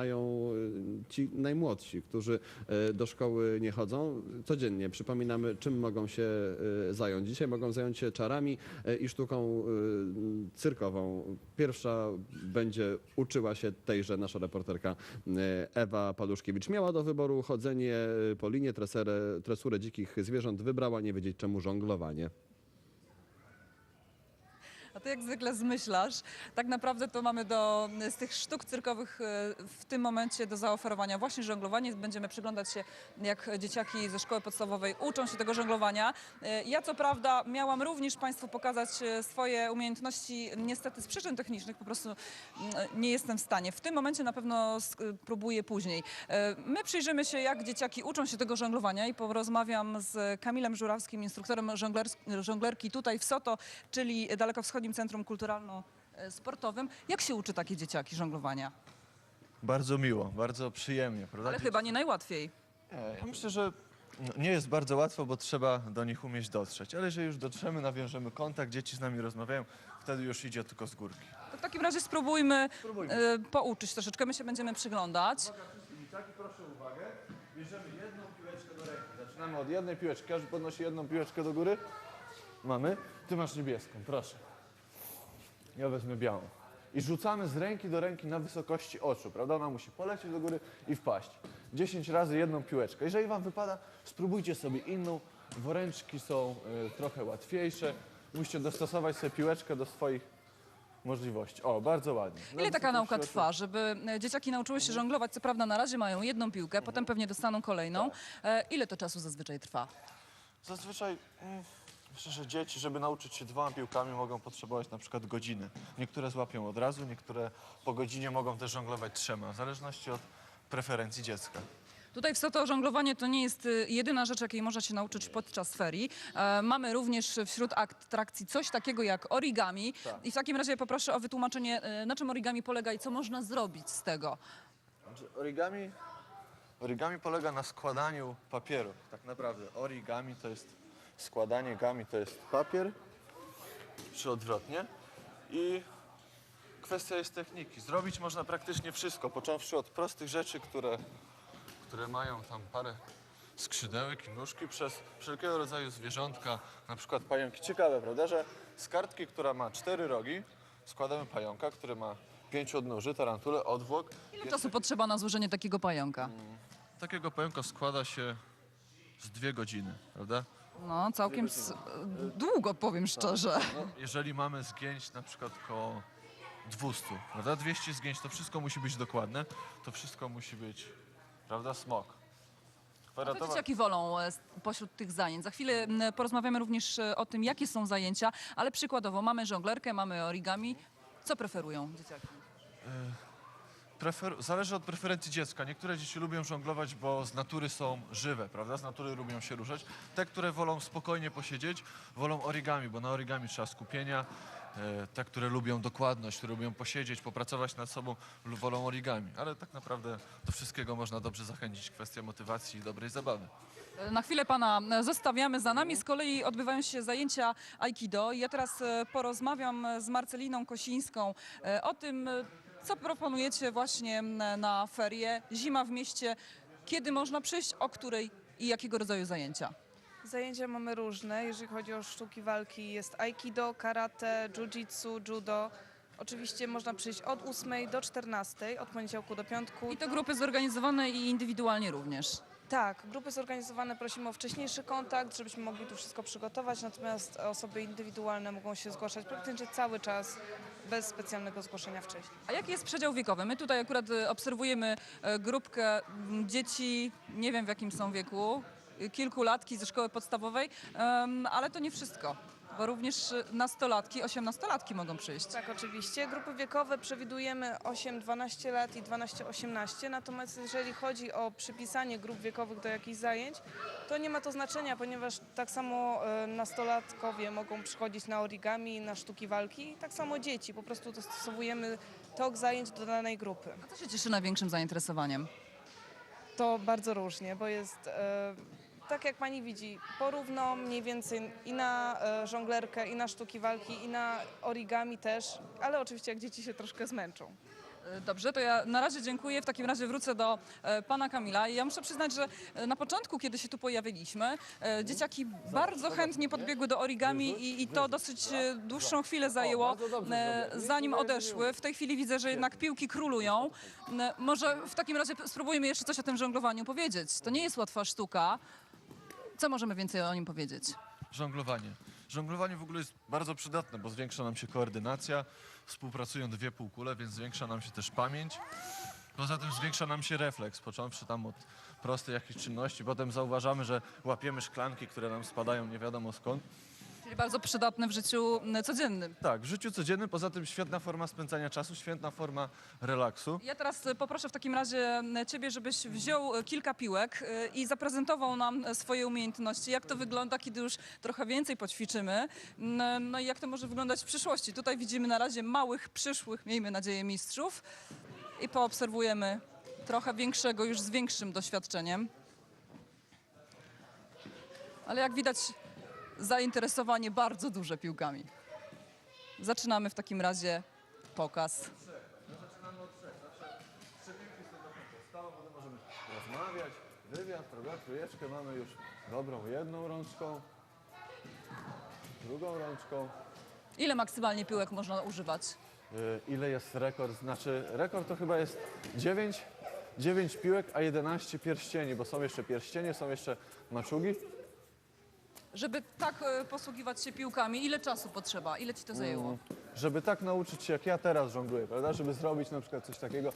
mają e, ci najmłodsi, którzy e, do szkoły nie chodzą. Codziennie przypominamy, czym mogą się e, zająć. Dzisiaj mogą zająć się czarami i sztuką cyrkową. Pierwsza będzie uczyła się tejże nasza reporterka Ewa Paluszkiewicz. Miała do wyboru chodzenie po linie, treserę, tresurę dzikich zwierząt. Wybrała nie wiedzieć czemu żonglowanie. A ty jak zwykle zmyślasz. Tak naprawdę to mamy do, z tych sztuk cyrkowych e, w tym momencie do zaoferowania właśnie żonglowanie. Będziemy przyglądać się, jak dzieciaki ze szkoły podstawowej uczą się tego żonglowania. E, Ja co prawda miałam również Państwu pokazać e, swoje umiejętności, niestety z przyczyn technicznych po prostu mm, nie jestem w stanie. W tym momencie na pewno próbuję później. My przyjrzymy się, jak dzieciaki uczą się tego żonglowania i porozmawiam z Kamilem Żurawskim, instruktorem żongler- żonglerki tutaj w Soto, czyli Dalekowschodnim Centrum Kulturalno-Sportowym. Jak się uczy takie dzieciaki żonglowania? Bardzo miło, bardzo przyjemnie, prawda? Ale chyba nie najłatwiej. Nie, ja myślę, że no, nie jest bardzo łatwo, bo trzeba do nich umieć dotrzeć. Ale jeżeli już dotrzemy, nawiążemy kontakt, dzieci z nami rozmawiają, wtedy już idzie tylko z górki. To w takim razie spróbujmy, e, pouczyć troszeczkę. My się będziemy przyglądać. Dzieciaki, proszę uwagę, bierzemy jedną piłeczkę do ręki. Zaczynamy od jednej piłeczki. Każdy podnosi jedną piłeczkę do góry. Mamy. Ty masz niebieską, proszę. Ja wezmę białą. I rzucamy z ręki do ręki na wysokości oczu, prawda? Ona musi polecieć do góry i wpaść. 10 razy jedną piłeczkę. Jeżeli wam wypada, spróbujcie sobie inną. Woreczki są y, trochę łatwiejsze. Musicie dostosować sobie piłeczkę do swoich możliwości. O, bardzo ładnie. Na Ile taka wysokości nauka oczu. trwa, żeby e, dzieciaki nauczyły się żonglować? Co prawda na razie mają jedną piłkę, potem pewnie dostaną kolejną. E, Ile to czasu zazwyczaj trwa? Zazwyczaj mm, myślę, że dzieci, żeby nauczyć się dwoma piłkami, mogą potrzebować na przykład godziny. Niektóre złapią od razu, niektóre po godzinie mogą też żonglować trzema, w zależności od preferencji dziecka. Tutaj w Soto żonglowanie to nie jest y, jedyna rzecz, jakiej można się nauczyć podczas ferii. E, mamy również wśród atrakcji coś takiego jak origami. I w takim razie poproszę o wytłumaczenie, e, na czym origami polega i co można zrobić z tego. Znaczy, origami, origami polega na składaniu papieru. Tak naprawdę origami to jest składanie gami, to jest papier, czy odwrotnie. I kwestia jest techniki. Zrobić można praktycznie wszystko, począwszy od prostych rzeczy, które, które mają tam parę skrzydełek i nóżki, przez wszelkiego rodzaju zwierzątka, na przykład pająki. Ciekawe, prawda, że z kartki, która ma cztery rogi, składamy pająka, który ma pięć odnóży, tarantulę, odwłok. Ile czasu potrzeba na złożenie takiego pająka? Takiego pająka składa się z dwie godziny, prawda? No, całkiem s- długo, powiem szczerze. No, jeżeli mamy zgięć na przykład koło 200, prawda? 200 zgięć, to wszystko musi być dokładne, to wszystko musi być, prawda, smok. Kwaratowa- dzieciaki wolą e, s- pośród tych zajęć? Za chwilę m, porozmawiamy również e, o tym, jakie są zajęcia, ale przykładowo mamy żonglerkę, mamy origami. Co preferują dzieciaki? Prefer... Zależy od preferencji dziecka. Niektóre dzieci lubią żonglować, bo z natury są żywe, prawda? Z natury lubią się ruszać. Te, które wolą spokojnie posiedzieć, wolą origami, bo na origami trzeba skupienia. E, Te, które lubią dokładność, które lubią posiedzieć, popracować nad sobą, wolą origami. Ale tak naprawdę do wszystkiego można dobrze zachęcić. Kwestia motywacji i dobrej zabawy. E, Na chwilę pana zostawiamy. Za nami z kolei odbywają się zajęcia Aikido. Ja teraz e, porozmawiam z Marceliną Kosińską o tym, co proponujecie właśnie m, na ferie. Zima w mieście. Kiedy można przyjść, o której i jakiego rodzaju zajęcia? Zajęcia mamy różne. Jeżeli chodzi o sztuki walki, jest aikido, karate, jiu-jitsu, judo. Oczywiście można przyjść od 8 do 14, od poniedziałku do piątku. I to grupy zorganizowane i indywidualnie również. Tak, grupy zorganizowane prosimy o wcześniejszy kontakt, żebyśmy mogli tu wszystko przygotować, natomiast osoby indywidualne mogą się zgłaszać praktycznie cały czas, bez specjalnego zgłoszenia wcześniej. A jaki jest przedział wiekowy? My tutaj akurat e, obserwujemy e, grupkę dzieci, nie wiem w jakim są wieku, e, kilkulatki ze szkoły podstawowej, ale to nie wszystko, bo również e, nastolatki, osiemnastolatki mogą przyjść. Tak, oczywiście. Grupy wiekowe przewidujemy 8-12 lat i 12-18, natomiast jeżeli chodzi o przypisanie grup wiekowych do jakichś zajęć, to nie ma to znaczenia, ponieważ tak samo e, nastolatkowie mogą przychodzić na origami, na sztuki walki, tak samo dzieci. Po prostu dostosowujemy tok zajęć do danej grupy. Kto się cieszy największym zainteresowaniem? To bardzo różnie, bo jest, e, tak jak pani widzi, porówno mniej więcej i na e, żonglerkę, i na sztuki walki, i na origami też, ale oczywiście jak dzieci się troszkę zmęczą. E, Dobrze, to ja na razie dziękuję. W takim razie wrócę do e, pana Kamila. I ja muszę przyznać, że e, na początku, kiedy się tu pojawiliśmy, e, dzieciaki bardzo chętnie podbiegły do origami i, i to dosyć e, dłuższą chwilę zajęło, e, zanim odeszły. W tej chwili widzę, że jednak piłki królują. E, Może w takim razie spróbujmy jeszcze coś o tym żonglowaniu powiedzieć. To nie jest łatwa sztuka. Co możemy więcej o nim powiedzieć? Żonglowanie. Żonglowanie w ogóle jest bardzo przydatne, bo zwiększa nam się koordynacja, współpracują dwie półkule, więc zwiększa nam się też pamięć. Poza tym zwiększa nam się refleks, począwszy tam od prostej jakiejś czynności, potem zauważamy, że łapiemy szklanki, które nam spadają nie wiadomo skąd. Czyli bardzo przydatne w życiu m, codziennym. Tak, w życiu codziennym, poza tym świetna forma spędzania czasu, świetna forma relaksu. Ja teraz e, poproszę w takim razie m, ciebie, żebyś wziął e, kilka piłek e, i zaprezentował nam swoje umiejętności. Jak to wygląda, kiedy już trochę więcej poćwiczymy. N- No i jak to może wyglądać w przyszłości. Tutaj widzimy na razie małych, przyszłych, miejmy nadzieję, mistrzów i poobserwujemy trochę większego, już z większym doświadczeniem. Ale jak widać, zainteresowanie bardzo duże piłkami. Zaczynamy w takim razie pokaz. Rozmawiać, wywiad, prawda? Trójeczkę mamy już dobrą jedną rączką, drugą rączką. Ile maksymalnie piłek można używać? Y, Ile jest rekord? Znaczy, rekord to chyba jest 9, 9 piłek, a 11 pierścieni, bo są jeszcze pierścienie, są jeszcze maczugi. Żeby tak e, posługiwać się piłkami, ile czasu potrzeba? Ile ci to zajęło? Żeby tak nauczyć się, jak ja teraz żongluję, prawda? Żeby zrobić na przykład coś takiego,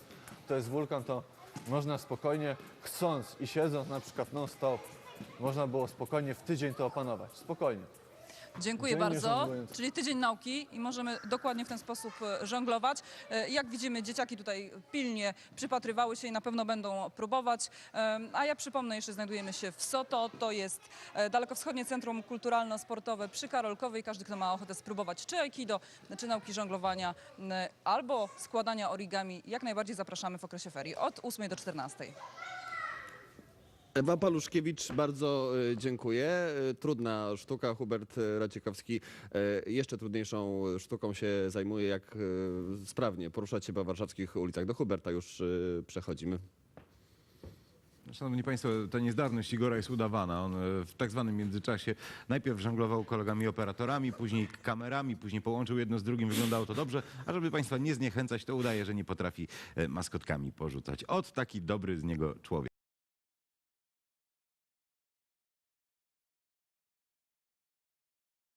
to jest wulkan, to można spokojnie, chcąc i siedząc na przykład non-stop, można było spokojnie w tydzień to opanować. Spokojnie. Dziękuję bardzo. Czyli tydzień nauki i możemy dokładnie w ten sposób e, żonglować. E, Jak widzimy, dzieciaki tutaj pilnie przypatrywały się i na pewno będą próbować. Em, A ja przypomnę, jeszcze znajdujemy się w Soto. To jest e, Dalekowschodnie Centrum Kulturalno-Sportowe przy Karolkowej. Każdy, kto ma ochotę spróbować czy aikido, czy nauki żonglowania, albo składania origami, jak najbardziej zapraszamy w okresie ferii od 8 do 14. Ewa Paluszkiewicz, bardzo e, dziękuję. E, Trudna sztuka. Hubert Raciekowski e, jeszcze trudniejszą sztuką się zajmuje, jak sprawnie poruszać się po warszawskich ulicach. Do Huberta już przechodzimy. Szanowni Państwo, ta niezdarność Igora jest udawana. On w tak zwanym międzyczasie najpierw żonglował kolegami operatorami, później kamerami, później połączył jedno z drugim. Wyglądało to dobrze, a żeby Państwa nie zniechęcać, to udaje, że nie potrafi maskotkami porzucać. Od taki dobry z niego człowiek.